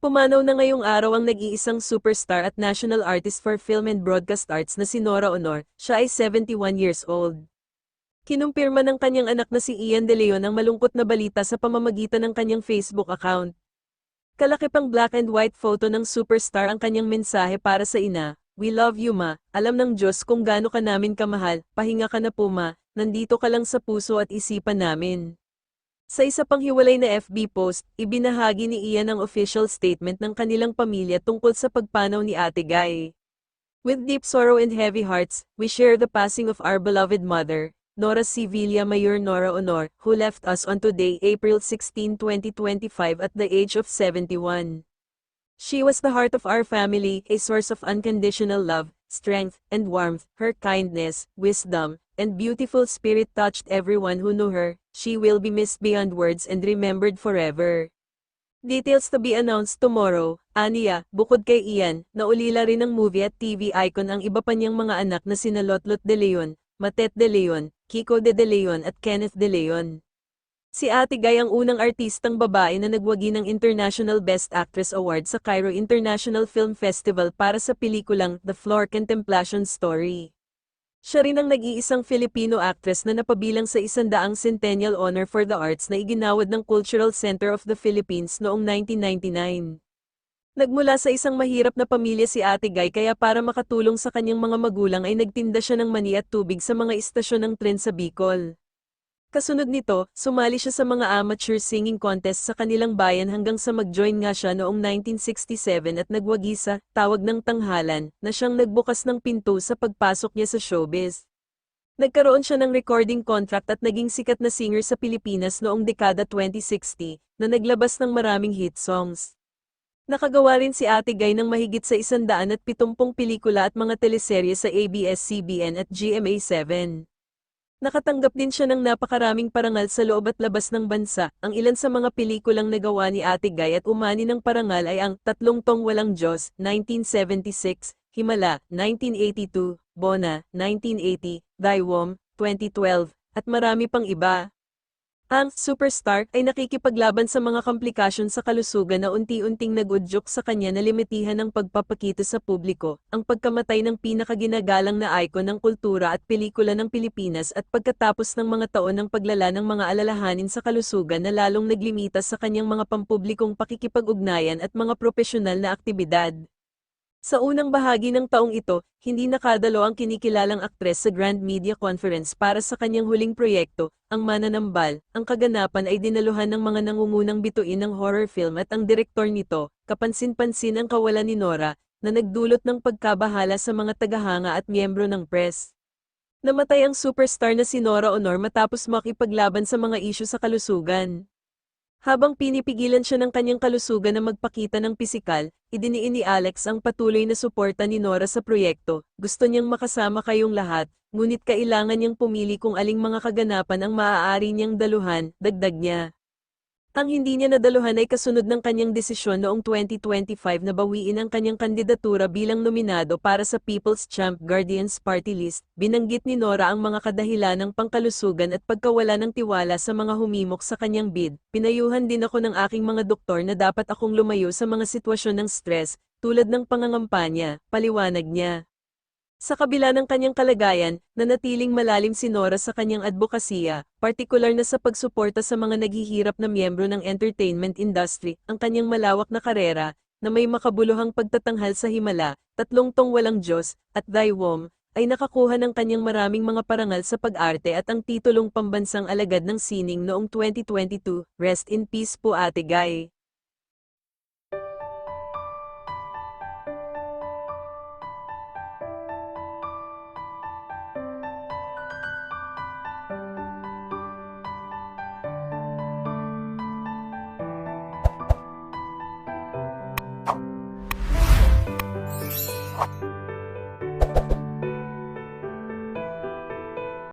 Pumanaw na ngayong araw ang nag-iisang superstar at national artist for film and broadcast arts na si Nora Honor, siya ay 71 years old. Kinumpirma ng kanyang anak na si Ian De Leon ang malungkot na balita sa pamamagitan ng kanyang Facebook account. Kalaki pang black and white photo ng superstar ang kanyang mensahe para sa ina, We love you ma, alam ng Diyos kung gaano ka namin kamahal, pahinga ka na po ma, nandito ka lang sa puso at isipan namin. Sa isa pang hiwalay na FB post, ibinahagi ni Ian ang official statement ng kanilang pamilya tungkol sa pagpanaw ni Ate Guy. With deep sorrow and heavy hearts, we share the passing of our beloved mother, Nora Sevilla Mayor Nora Honor, who left us on today, April 16, 2025 at the age of 71. She was the heart of our family, a source of unconditional love, strength, and warmth. Her kindness, wisdom, and beautiful spirit touched everyone who knew her. She will be missed beyond words and remembered forever. Details to be announced tomorrow. Aniya, bukod kay Ian, naulila rin ng movie at TV icon ang iba pa niyang mga anak na sina Lotlot de Leon, Matet de Leon, Kiko de De Leon at Kenneth de Leon. Si Ate Guy ang unang artistang babae na nagwagi ng International Best Actress Award sa Cairo International Film Festival para sa pelikulang The Floor Contemplation Story. Siya rin ang nag-iisang Filipino actress na napabilang sa isandaang Centennial Honor for the Arts na iginawad ng Cultural Center of the Philippines noong 1999. Nagmula sa isang mahirap na pamilya si Ate Guy kaya para makatulong sa kanyang mga magulang ay nagtinda siya ng mani at tubig sa mga istasyon ng tren sa Bicol. Kasunod nito, sumali siya sa mga amateur singing contest sa kanilang bayan hanggang sa mag-join nga siya noong 1967 at nagwagi sa tawag ng tanghalan na siyang nagbukas ng pinto sa pagpasok niya sa showbiz. Nagkaroon siya ng recording contract at naging sikat na singer sa Pilipinas noong dekada 2060 na naglabas ng maraming hit songs. Nakagawa rin si Ate Guy ng mahigit sa isandaan at pitumpong pelikula at mga teleserye sa ABS-CBN at GMA7. Nakatanggap din siya ng napakaraming parangal sa loob at labas ng bansa. Ang ilan sa mga pelikulang nagawa ni Ate Guy at umani ng parangal ay ang Tatlong Tong Walang Diyos, 1976, Himala, 1982, Bona, 1980, Daiwom, 2012, at marami pang iba. Ang superstar ay nakikipaglaban sa mga komplikasyon sa kalusugan na unti-unting nagudyok sa kanya na limitihan ng pagpapakita sa publiko, ang pagkamatay ng pinakaginagalang na icon ng kultura at pelikula ng Pilipinas at pagkatapos ng mga taon ng paglala ng mga alalahanin sa kalusugan na lalong naglimitas sa kanyang mga pampublikong pakikipag-ugnayan at mga propesyonal na aktibidad. Sa unang bahagi ng taong ito, hindi nakadalo ang kinikilalang aktres sa Grand Media Conference para sa kanyang huling proyekto, ang Mananambal. Ang kaganapan ay dinaluhan ng mga nangungunang bituin ng horror film at ang direktor nito, kapansin-pansin ang kawalan ni Nora, na nagdulot ng pagkabahala sa mga tagahanga at miyembro ng press. Namatay ang superstar na si Nora Honor matapos makipaglaban sa mga isyu sa kalusugan. Habang pinipigilan siya ng kanyang kalusugan na magpakita ng pisikal, idiniin ni Alex ang patuloy na suporta ni Nora sa proyekto. Gusto niyang makasama kayong lahat, ngunit kailangan niyang pumili kung aling mga kaganapan ang maaari niyang daluhan, dagdag niya. Ang hindi niya nadaluhan ay kasunod ng kanyang desisyon noong 2025 na bawiin ang kanyang kandidatura bilang nominado para sa People's Champ Guardians Party List. Binanggit ni Nora ang mga kadahilan ng pangkalusugan at pagkawala ng tiwala sa mga humimok sa kanyang bid. Pinayuhan din ako ng aking mga doktor na dapat akong lumayo sa mga sitwasyon ng stress, tulad ng pangangampanya, paliwanag niya. Sa kabila ng kanyang kalagayan, nanatiling malalim si Nora sa kanyang advokasya, partikular na sa pagsuporta sa mga naghihirap na miyembro ng entertainment industry, ang kanyang malawak na karera, na may makabuluhang pagtatanghal sa Himala, Tatlong Tong Walang Diyos, at Daiwom, ay nakakuha ng kanyang maraming mga parangal sa pag-arte at ang titulong pambansang alagad ng sining noong 2022, Rest in Peace po Ate Guy. you